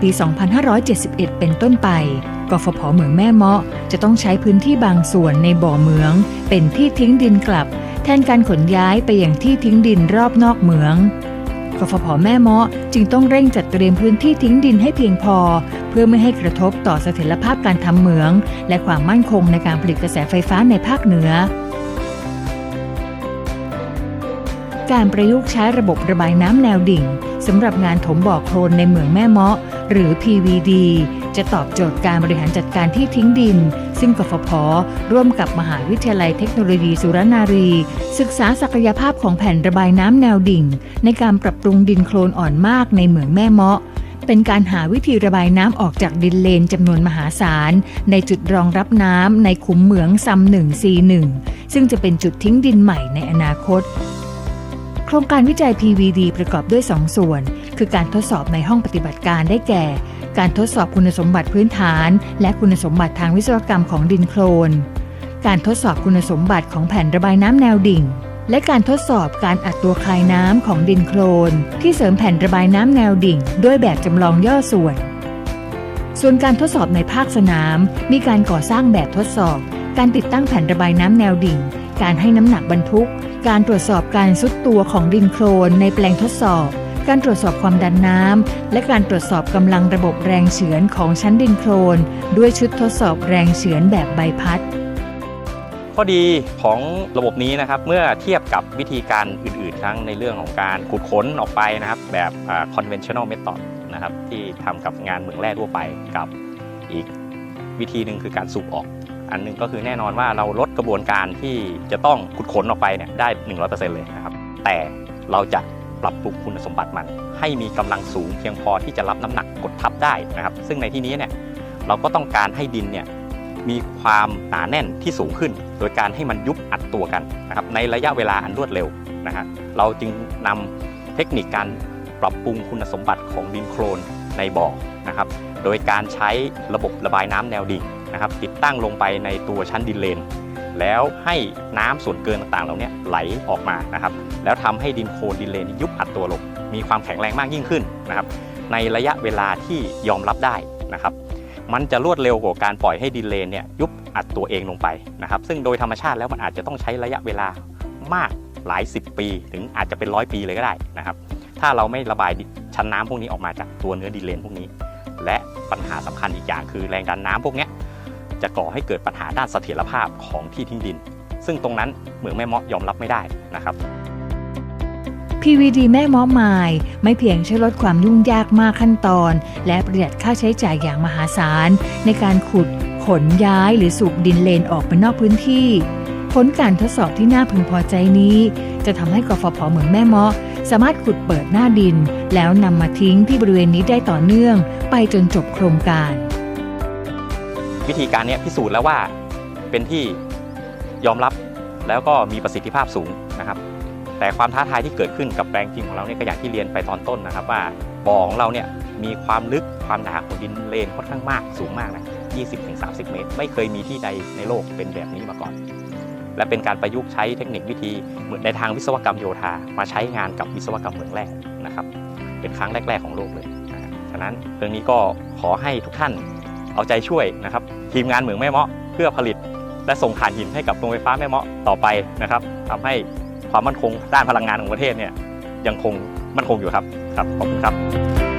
ปี 2571 เป็นต้นไป กฟผเหมืองแม่เมาะจะต้องใช้พื้นที่บางส่วนในบ่อเหมือง เป็นที่ทิ้งดินกลับ แทนการขนย้ายไปอย่างที่ทิ้งดินรอบนอกเหมืองกฟผแม่เมาะจึงต้องเร่งจัดเตรียมพื้นที่ทิ้งดินให้เพียงพอ เพื่อไม่ให้กระทบต่อเสถียรภาพการทำเหมือง และความมั่นคงในการผลิตกระแสไฟฟ้าในภาคเหนือ การประยุกต์ใช้ระบบระบายน้ำแนวดิ่งสำหรับงานถมบ่อโคลนในเหมืองแม่เมาะ หรือ PVD จะตอบโจทย์การบริหารจัดการที่ทิ้งดิน ซึ่งกฟผ ร่วมกับมหาวิทยาลัยเทคโนโลยีสุรนารี ศึกษาศักยภาพของแผ่นระบายน้ำแนวดิ่ง ในการปรับปรุงดินโคลนอ่อนมากในเหมืองแม่เมาะเป็นการหาวิธีระบายน้ำออกจากดินเลนจำนวนมหาศาล ในจุดรองรับน้ำในขุมเหมืองซัม1 C1 ซึ่งจะเป็นจุดทิ้งดินใหม่ในอนาคต โครงการวิจัย PVD ประกอบด้วย 2 ส่วน คือการทดสอบในห้องปฏิบัติการได้แก่ การทดสอบคุณสมบัติพื้นฐาน และคุณสมบัติทางวิศวกรรมของดินโคลน การทดสอบคุณสมบัติของแผ่นระบายน้ำแนวดิ่ง และการทดสอบการอัดตัวคลายน้ำของดินโคลน ที่เสริมแผ่นระบายน้ำแนวดิ่ง ด้วยแบบจำลองย่อส่วน ส่วนการทดสอบในภาคสนาม มีการก่อสร้างแบบทดสอบ การติดตั้งแผ่นระบายน้ำแนวดิ่ง การให้น้ำหนักบรรทุก การตรวจสอบการซุดตัวของดินโคลนในแปลงทดสอบ การตรวจสอบความดันน้ำ และการตรวจสอบกำลังระบบแรงเฉือนของชั้นดินโคลน ด้วยชุดทดสอบแรงเฉือนแบบใบพัด ข้อดีของระบบนี้นะครับเมื่อเทียบกับวิธีการอื่นๆ ทั้งในเรื่องของการขุดค้นออกไปนะครับ แบบอ่า conventional method นะครับที่ทำกับงานเหมืองแร่ทั่วไปกับอีกวิธีหนึ่งคือการสูบออก อันหนึงก็คือแน่นอนว่าเราลดกระบวนการที่จะต้องขุดค้นออกไปเนี่ยได้ 100%เลยนะครับ แต่เราจะ ปรับปรุงคุณสมบัติมัน ให้มีกำลังสูงเพียงพอที่จะรับน้ำหนักกดทับได้นะครับ ซึ่งในที่นี้เนี่ยเราก็ต้องการให้ดินเนี่ยมีความหนาแน่นที่สูงขึ้น โดยการให้มันยุบอัดตัวกันนะครับในระยะเวลาอันรวดเร็วนะฮะเราจึงนำเทคนิคการปรับปรุงคุณสมบัติของดินโคลนในบ่อนะครับ โดยการใช้ระบบระบายน้ำแนวดิ่งนะครับ ติดตั้งลงไปในตัวชั้นดินเลน แล้วให้น้ำส่วนเกินต่างๆเหล่านี้ไหลออกมานะครับ แล้วทำให้ดินโคลนดินเลนยุบอัดตัวลง มีความแข็งแรงมากยิ่งขึ้นนะครับ ในระยะเวลาที่ยอมรับได้นะครับ มันจะรวดเร็วกว่าการปล่อยให้ดินเลนเนี่ยยุบอัดตัวเองลงไปนะครับ ซึ่งโดยธรรมชาติแล้วมันอาจจะต้องใช้ระยะเวลามากหลาย 10 ปี ถึงอาจจะเป็นร้อยปีเลยก็ได้นะครับ ถ้าเราไม่ระบายชั้นน้ำพวกนี้ออกมาจากตัวเนื้อดินเลนพวกนี้ และปัญหาสำคัญอีกอย่างคือแรงดันน้ำพวกนี้ จะก่อให้เกิดปัญหาด้านเสถียรภาพของที่ทิ้งดิน ซึ่งตรงนั้นเหมืองแม่เมาะยอมรับไม่ได้นะครับ PVD แม่เม้อมายไม่เพียงช่วยลดความยุ่งยากมากขั้นตอน และประหยัดค่าใช้จ่ายอย่างมหาศาล ในการขุดขนย้ายหรือสูบดินเลนออกไปนอกพื้นที่ ผลการทดสอบที่น่าพึงพอใจนี้ จะทำให้กฟผเหมืองแม่เมาะสามารถขุดเปิดหน้าดิน แล้วนำมาทิ้งที่บริเวณนี้ได้ต่อเนื่อง ไปจนจบโครงการ วิธีการนี้พิสูจน์แล้วว่าเป็นที่ยอมรับแล้วก็มีประสิทธิภาพสูงนะครับ แต่ความท้าทายที่เกิดขึ้นกับแปลงจริงของเราเนี่ยก็อย่างที่เรียนไปตอนต้นนะครับ ว่าบ่อของเราเนี่ยมีความลึกความหนาของดินเลนค่อนข้างมากสูงมากนะ 20-30 เมตร ไม่เคยมีที่ใดในโลกเป็นแบบนี้มาก่อน และเป็นการประยุกต์ใช้เทคนิควิธีเหมือนในทางวิศวกรรมโยธามาใช้งานกับวิศวกรรมเหมืองแร่นะครับ เป็นครั้งแรก ๆ ของโลกเลย ฉะนั้นเรื่องนี้ก็ขอให้ทุกท่าน เอาใจช่วยนะครับทีมงานเหมืองแม่เมาะเพื่อผลิต และส่งถ่านหินให้กับโรงไฟฟ้าแม่เมาะต่อไปนะครับทำให้ความมั่นคงด้านพลังงานของประเทศเนี่ยยังคงมั่นคงอยู่ครับครับขอบคุณครับ